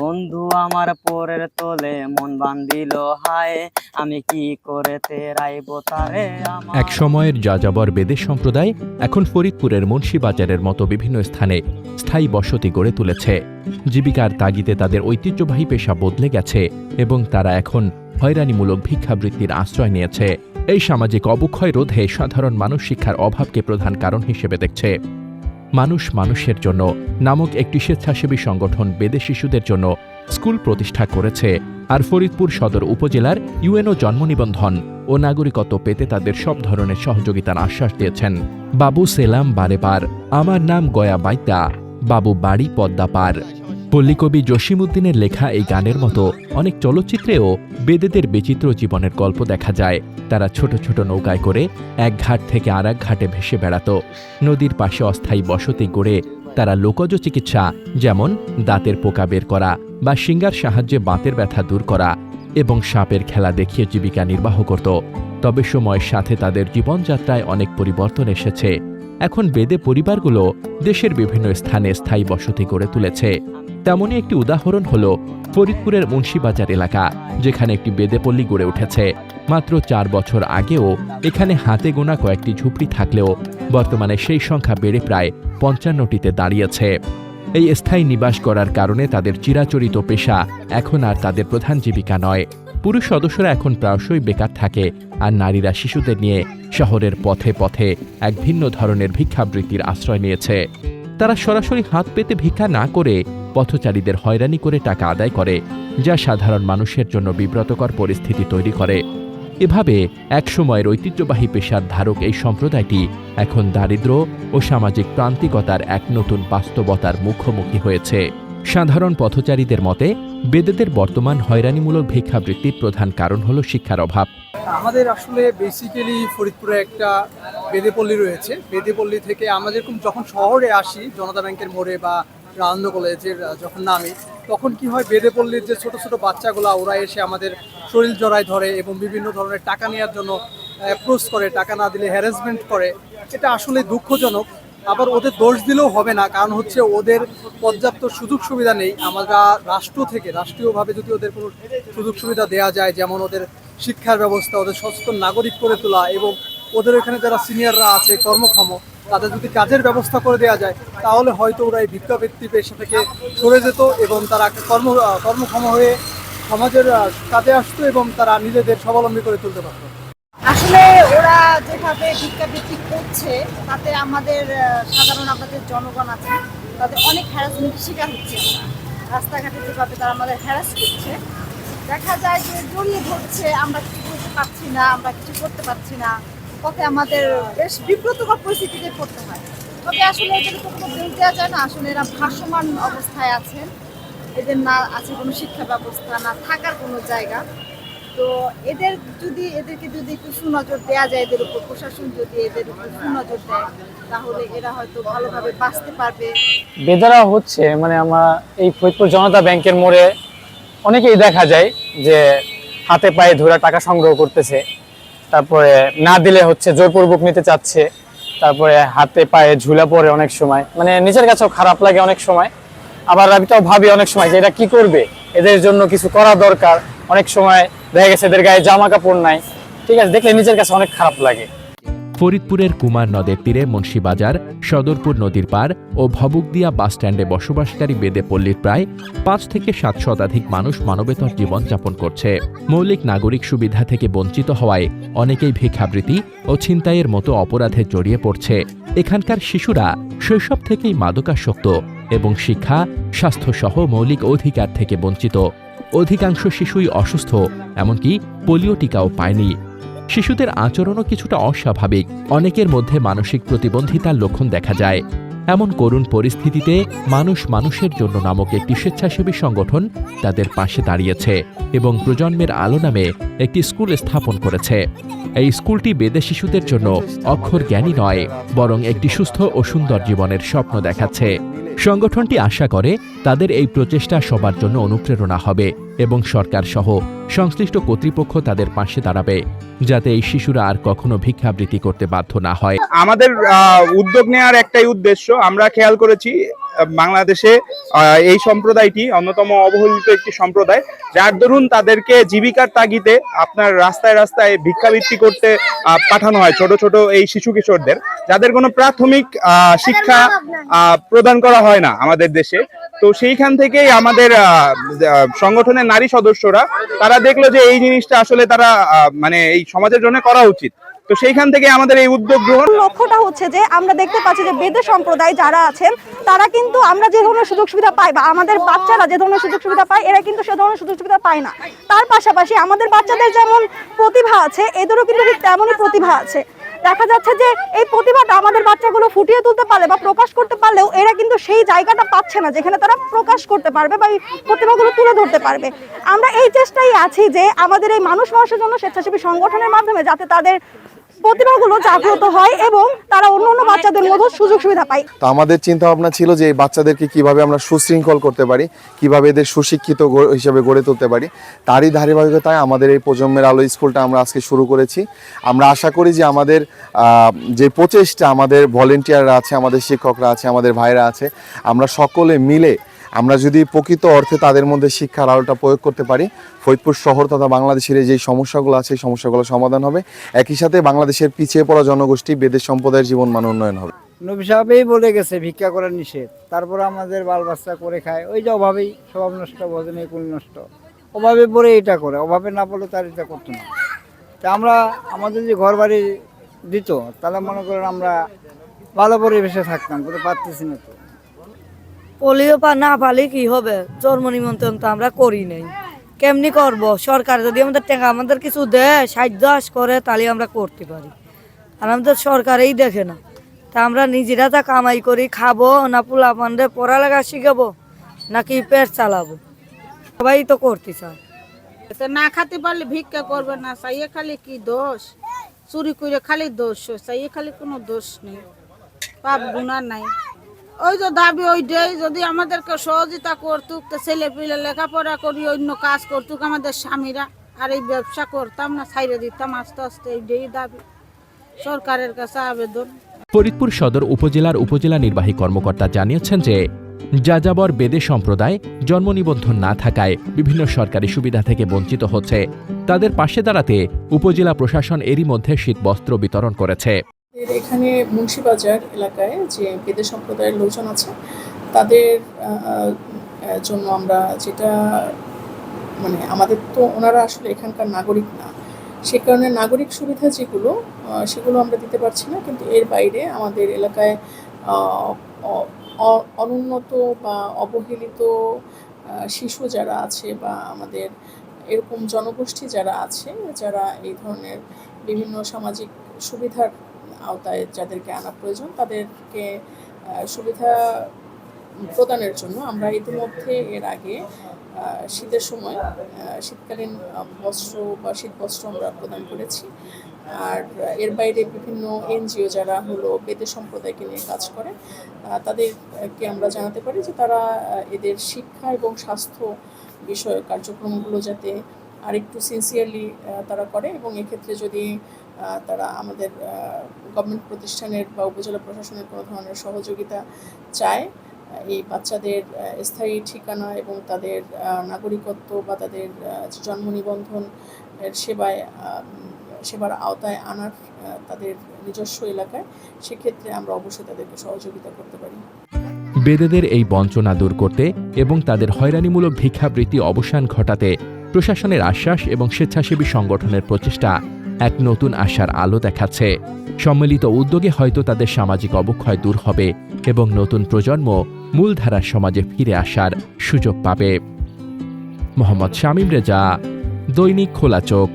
বন্ধু আমার পরের তোলে মন বান্ধিল, হায়, আমি কি করে তেরাইব এক সময়ের যাযাবর বেদের সম্প্রদায় এখন ফরিদপুরের মুন্সিবাজারের মতো বিভিন্ন স্থানে স্থায়ী বসতি গড়ে তুলেছে। জীবিকার তাগিদে তাদের ঐতিহ্যবাহী পেশা বদলে গেছে এবং তারা এখন হয়রানিমূলক ভিক্ষাবৃত্তির আশ্রয় নিয়েছে। এই সামাজিক অবক্ষয় রোধে সাধারণ মানুষ শিক্ষার অভাবকে প্রধান কারণ হিসেবে দেখছে। মানুষ মানুষের জন্য নামক একটি স্বেচ্ছাসেবী সংগঠন বেদে শিশুদের জন্য স্কুল প্রতিষ্ঠা করেছে আর ফরিদপুর সদর উপজেলার ইউএনও জন্ম নিবন্ধন ও নাগরিকত্ব পেতে তাদের সব ধরনের সহযোগিতার আশ্বাস দিয়েছেন। বাবু সেলাম বারেবার আমার নাম গয়া বাইতা, বাবু বাড়ি পদ্মা পার পল্লীকবি জসিমউদ্দিনের লেখা এই গানের মতো অনেক চলচ্চিত্রেও বেদেদের বিচিত্র জীবনের গল্প দেখা যায়। তারা ছোট ছোট নৌকায় করে এক ঘাট থেকে আর এক ঘাটে ভেসে বেড়াত। নদীর পাশে অস্থায়ী বসতি গড়ে তারা লোকজ চিকিৎসা, যেমন দাঁতের পোকা বের করা বা শিঙ্গার সাহায্যে বাতের ব্যথা দূর করা এবং সাপের খেলা দেখিয়ে জীবিকা নির্বাহ করত। তবে সময়ের সাথে তাদের জীবনযাত্রায় অনেক পরিবর্তন এসেছে। এখন বেদে পরিবারগুলো দেশের বিভিন্ন স্থানে স্থায়ী বসতি গড়ে তুলেছে। তেমনই একটি উদাহরণ হল ফরিদপুরের মুন্সিবাজার এলাকা, যেখানে একটি বেদেপল্লী গড়ে উঠেছে। মাত্র চার বছর আগেও এখানে হাতে গোনা কয়েকটি ঝুপড়ি থাকলেও বর্তমানে সেই সংখ্যা বেড়ে প্রায় পঞ্চান্নটিতে দাঁড়িয়েছে। এই স্থায়ী নিবাস করার কারণে তাদের চিরাচরিত পেশা এখন আর তাদের প্রধান জীবিকা নয়। পুরুষ সদস্যরা এখন প্রায়শই বেকার থাকে আর নারীরা শিশুদের নিয়ে শহরের পথে পথে এক ভিন্ন ধরনের ভিক্ষাবৃত্তির আশ্রয় নিয়েছে। তারা সরাসরি হাত পেতে ভিক্ষা না করে পথচারীদের হয়রানি করে টাকা আদায় করে, যা সাধারণ মানুষের জন্য বিব্রতকর পরিস্থিতি তৈরি করে। এভাবে একসময়ের ঐতিহ্যবাহী পেশার ধারক এই সম্প্রদায়টি এখন দারিদ্র্য ও সামাজিক প্রান্তিকতার এক নতুন বাস্তবতার মুখোমুখি হয়েছে। সাধারণ পথচারীদের মতে বেদেদের বর্তমান হয়রানিমূলক ভিক্ষাবৃত্তির প্রধান কারণ হল শিক্ষার অভাব। আমাদের আসলে বেসিক্যালি ফরিদপুরে একটা বেদেপল্লী রয়েছে। বেদেপল্লী থেকে যেরকম যখন শহরে আসি, জনতা ব্যাংকের মোড়ে বা রাজেন্দ্র কলেজের যখন নামি, তখন কি হয় বেদেপল্লীর যে ছোট ছোট বাচ্চাগুলো, ওরা এসে আমাদের শরীর জড়ায় ধরে এবং বিভিন্ন ধরনের টাকা নেওয়ার জন্য অ্যাপ্রোচ করে, টাকা না দিলে হ্যারাসমেন্ট করে। এটা আসলে দুঃখজনক। আবার ওদের দোষ দিলেও হবে না, কারণ হচ্ছে ওদের পর্যাপ্ত সুযোগ সুবিধা নেই। আমরা রাষ্ট্র থেকে, রাষ্ট্রীয়ভাবে যদি ওদের কোনো সুযোগ সুবিধা দেওয়া যায়, যেমন ওদের শিক্ষার ব্যবস্থা, ওদের সচেতন নাগরিক করে তোলা এবং ওদের এখানে যারা সিনিয়ররা আছে, কর্মক্ষম, তাদের যদি কাজের ব্যবস্থা করে দেওয়া যায়, তাহলে হয়তো ওরা এই ভিক্ষাবৃত্তি পেশা থেকে সরে যেত এবং তারা কর্ম, কর্মক্ষম হয়ে সমাজের কাজে আসতো এবং তারা নিজেদের স্বাবলম্বী করে তুলতে পারতো। আসলে ওরা যেভাবে ভিক্ষাবৃত্তি করছে, তাতে আমাদের সাধারণ আমাদের জনগণ আছে, তাদের অনেক হ্যারাসমেন্টের শিকার হচ্ছে আমরা। রাস্তাঘাটে যেভাবে তারা আমাদের হ্যারাস করছে, দেখা যায় যে জড়িয়ে ধরছে, আমরা কিছু করতে পারছি না, আমরা কিছু করতে পারছি না, পথে আমাদের বেশ বিব্রতকর পরিস্থিতিতে পড়তে হয়। তবে আসলে এদের তো কোনো দোষ দেওয়া যায় না, আসলে এরা ভাসমান অবস্থায় আছেন। এদের না আছে কোনো শিক্ষা ব্যবস্থা, না থাকার কোনো জায়গা। তো এদের যদি, এদেরকে যদি একটু সুনজর দেওয়া যায়, এদের উপর প্রশাসন যদি এদের উপর সুনজর দেয়, তাহলে এরা হয়তো ভালোভাবে বাঁচতে পারবে। বেদারা হচ্ছে মানে আমরা এই ফরিদপুর জনতা ব্যাংকের মোড়ে অনেকেই দেখা যায় যে হাতে পায়ে ধরে টাকা সংগ্রহ করতেছে, তারপরে না দিলে হচ্ছে জোরপূর্বক নিতে চাচ্ছে, তারপরে হাতে পায়ে ঝুলা পড়ে অনেক সময়। মানে নিজের কাছেও খারাপ লাগে অনেক সময়, আবার আমি তাও ভাবি অনেক সময় যে এটা কি করবে? এদের জন্য কিছু করা দরকার। অনেক সময় দেখা গেছে এদের গায়ে জামা কাপড় নাই। ঠিক আছে, দেখলে নিজের কাছে অনেক খারাপ লাগে। ফরিদপুরের কুমার নদের তীরে মুন্সিবাজার, সদরপুর নদীর পার ও ভবুকদিয়া বাসস্ট্যান্ডে বসবাসকারী বেদে পল্লীর প্রায় পাঁচ থেকে সাত শতাধিক মানুষ মানবেতর জীবনযাপন করছে। মৌলিক নাগরিক সুবিধা থেকে বঞ্চিত হওয়ায় অনেকেই ভিক্ষাবৃত্তি ও ছিনতাইয়ের মতো অপরাধে জড়িয়ে পড়ছে। এখানকার শিশুরা শৈশব থেকেই মাদকাসক্ত। এবং শিক্ষা, স্বাস্থ্যসহ মৌলিক অধিকার থেকে বঞ্চিত। অধিকাংশ শিশুই অসুস্থ, এমনকি পোলিও টিকাও পায়নি। শিশুদের আচরণও কিছুটা অস্বাভাবিক। অনেকের মধ্যে মানসিক প্রতিবন্ধিতার লক্ষণ দেখা যায়। এমন করুণ পরিস্থিতিতে মানুষ মানুষের জন্য নামক একটি স্বেচ্ছাসেবী সংগঠন তাদের পাশে দাঁড়িয়েছে এবং প্রজন্মের আলো নামে একটি স্কুল স্থাপন করেছে। এই স্কুলটি বেদে শিশুদের জন্য অক্ষর জ্ঞানী নয়, বরং একটি সুস্থ ও সুন্দর জীবনের স্বপ্ন দেখাচ্ছে। সংগঠনটি আশা করে তাদের এই প্রচেষ্টা সবার জন্য অনুপ্রেরণা হবে। এবং সরকার সহ সংশ্লিষ্ট কর্তৃপক্ষ তাদের পাশে দাঁড়াবে, যাতে এই শিশুরা আর কখনো ভিক্ষাবৃত্তি করতে বাধ্য না হয়। আমাদের উদ্যোগ নেওয়ার একটাই উদ্দেশ্য, আমরা খেয়াল করেছি বাংলাদেশে এই সম্প্রদায়টি অন্যতম অবহেলিত একটি সম্প্রদায় যার দরুন তাদেরকে জীবিকার তাগিদে আপনার রাস্তায় রাস্তায় ভিক্ষাবৃত্তি করতে পাঠানো হয় ছোট ছোট এই শিশু কিশোরদের যাদের কোনো প্রাথমিক আহ, শিক্ষা আহ, প্রদান করা হয় না আমাদের দেশে। তো সেইখান থেকেই আমাদের সংগঠনের নারী সদস্যরা তারা দেখল যে এই জিনিসটা আসলে তারা আহ, মানে এই সমাজের জন্য করা উচিত। তো সেইখান থেকে আমাদের এই উদ্যোগ গ্রহণ লক্ষ্যটা হচ্ছে যে আমরা দেখতে পাচ্ছি যে বেদে সম্প্রদায় যারা আছেন, তারা কিন্তু আমরা যে ধরনের সুযোগ সুবিধা পাই বা আমাদের বাচ্চারা যে ধরনের সুযোগ সুবিধা পায়, এরা কিন্তু সে ধরনের সুযোগ সুবিধা পায় না। তার পাশাপাশি আমাদের বাচ্চাদের যেমন প্রতিভা আছে, এদেরও কিন্তু তেমনই প্রতিভা আছে। দেখা যাচ্ছে যে এই প্রতিভাটা আমাদের বাচ্চাগুলো ফুটিয়ে তুলতে পারলে বা প্রকাশ করতে পারলেও এরা কিন্তু সেই জায়গাটা পাচ্ছে না যেখানে তারা প্রকাশ করতে পারবে বা এই প্রতিভাগুলো তুলে ধরতে পারবে। আমরা এই চেষ্টাই আছি যে আমাদের এই মানুষ মানুষের জন্য স্বেচ্ছাসেবী সংগঠনের মাধ্যমে যাতে তাদের প্রতিভাগুলো জাগ্রত হয় এবং তারা অন্য অন্য বাচ্চাদের মধ্যে সুযোগ সুবিধা পায়। তো আমাদের চিন্তা ভাবনা ছিল যে এই বাচ্চাদেরকে কীভাবে আমরা সুশৃঙ্খল করতে পারি, কীভাবে এদের সুশিক্ষিত হিসেবে গড়ে তুলতে পারি, তারই ধারাবাহিকতায় আমাদের এই প্রজন্মের আলো স্কুলটা আমরা আজকে শুরু করেছি। আমরা আশা করি যে আমাদের যে প্রচেষ্টা আমাদের ভলেন্টিয়াররা আছে, আমাদের শিক্ষকরা আছে, আমাদের ভাইরা আছে, আমরা সকলে মিলে আমরা যদি প্রকৃত অর্থে তাদের মধ্যে শিক্ষার আলোটা প্রয়োগ করতে পারি, ফরিদপুর শহর তথা বাংলাদেশের যে সমস্যাগুলো আছে, এই সমস্যাগুলো সমাধান হবে। একই সাথে বাংলাদেশের পিছিয়ে পড়া জনগোষ্ঠী বেদের সম্প্রদায়ের জীবন মান উন্নয়ন হবে। নবী সাহেবই বলে গেছে, ভিক্ষা করা নিষেধ। তারপর আমাদের বাল বাচ্চা করে খায়। ওই যে অভাবেই স্বভাব নষ্ট, ভজনে কুল নষ্ট। অভাবে পড়ে এটা করে, অভাবে না পড়লে তার এটা করতো না। তা আমরা আমাদের যে ঘর বাড়ি দিত, তাহলে মনে করেন আমরা ভালো পরিবেশে থাকতাম কিন্তু পারতেছি না তো। পোলিও পা না পালে কি হবে? জন্ম নিমন্ত্রণ তো আমরা করি নাই। কেমনি করব? সরকার যদি আমাদের টাকা আমাদের কিছু দেয়, সাহায্য করে, তাহলে আমরা করতে পারি। আর আমাদের সরকারই দেখে না। তা আমরা নিজেরা তা কামাই করি, খাব, না পোলা পান্ডে পড়ালেখা শিখাবো, নাকি পেট চালাবো? সবাই তো করতে চায়। না খেতে পারলে ভিক্ষা করবে না সাইয়ে খালি কি দোষ? চুরি করে খালি দোষ সাইয়ে খালি কোনো দোষ নেই। পাপ গুণা নাই। ওই যে দাবি ওই দেই যদি আমাদেরকে সহযোগিতা করতুক, তো ছেলে পিলে লেখাপড়া করি, অন্য কাজ করতুক আমাদের স্বামীরা, আর এই ব্যবসা করতাম না ছাইরে দিতাম আস্তে আস্তে, এইটাই দাবি। সরকারের কাছে আবেদন। ফরিদপুর সদর উপজেলার উপজেলা নির্বাহী কর্মকর্তা জানিয়েছেন যে, যাযাবর বেদে সম্প্রদায় জন্ম নিবন্ধন না থাকায় বিভিন্ন সরকারি সুবিধা থেকে বঞ্চিত হচ্ছে। তাদের পাশে দাঁড়াতে উপজেলা প্রশাসন এরই মধ্যে শীতবস্ত্র বিতরণ করেছে। এখানে মুন্সিবাজার এলাকায় যে বেদে সম্প্রদায়ের লোকজন আছে, তাদের জন্য আমরা যেটা মানে আমাদের তো ওনারা আসলে এখানকার নাগরিক না। সে কারণে নাগরিক সুবিধা যেগুলো সেগুলো আমরা দিতে পারছি না। কিন্তু এর বাইরে আমাদের এলাকায় অনুন্নত বা অবহেলিত শিশু যারা আছে বা আমাদের এরকম জনগোষ্ঠী যারা আছে, যারা এই ধরনের বিভিন্ন সামাজিক সুবিধার আওতায় যাদেরকে আনা প্রয়োজন, তাদেরকে সুবিধা প্রদানের জন্য আমরা ইতিমধ্যে এর আগে শীতের সময় শীতকালীন বস্ত্র বা শীত বস্ত্র আমরা প্রদান করেছি। আর এর বাইরে বিভিন্ন এনজিও যারা হলো বেদে সম্প্রদায়কে নিয়ে কাজ করে তাদেরকে আমরা জানাতে পারি যে তারা এদের শিক্ষা এবং স্বাস্থ্য বিষয়ক কার্যক্রমগুলো যাতে আরেকটু সিনসিয়ারলি তারা করে এবং এক্ষেত্রে যদি তারা আমাদের গভর্নমেন্ট প্রতিষ্ঠানের বা উপজেলা প্রশাসনের কোনো ধরনের সহযোগিতা চায়। এই বাচ্চাদের স্থায়ী ঠিকানা এবং তাদের নাগরিকত্ব বা তাদের জন্ম নিবন্ধন সেবায় সেবার আওতায় আনার তাদের নিজস্ব এলাকায়, সেক্ষেত্রে আমরা অবশ্যই তাদেরকে সহযোগিতা করতে পারি। বেদেদের এই বঞ্চনা দূর করতে এবং তাদের হয়রানিমূলক ভিক্ষাবৃত্তি অবসান ঘটাতে প্রশাসনের আশ্বাস এবং স্বেচ্ছাসেবী সংগঠনের প্রচেষ্টা এক নতুন আশার আলো দেখাচ্ছে। সম্মিলিত উদ্যোগে হয়তো তাদের সামাজিক অবক্ষয় দূর হবে এবং নতুন প্রজন্ম মূলধারার সমাজে ফিরে আসার সুযোগ পাবে। মোহাম্মদ শামীম রেজা, দৈনিক খোলা চোখ।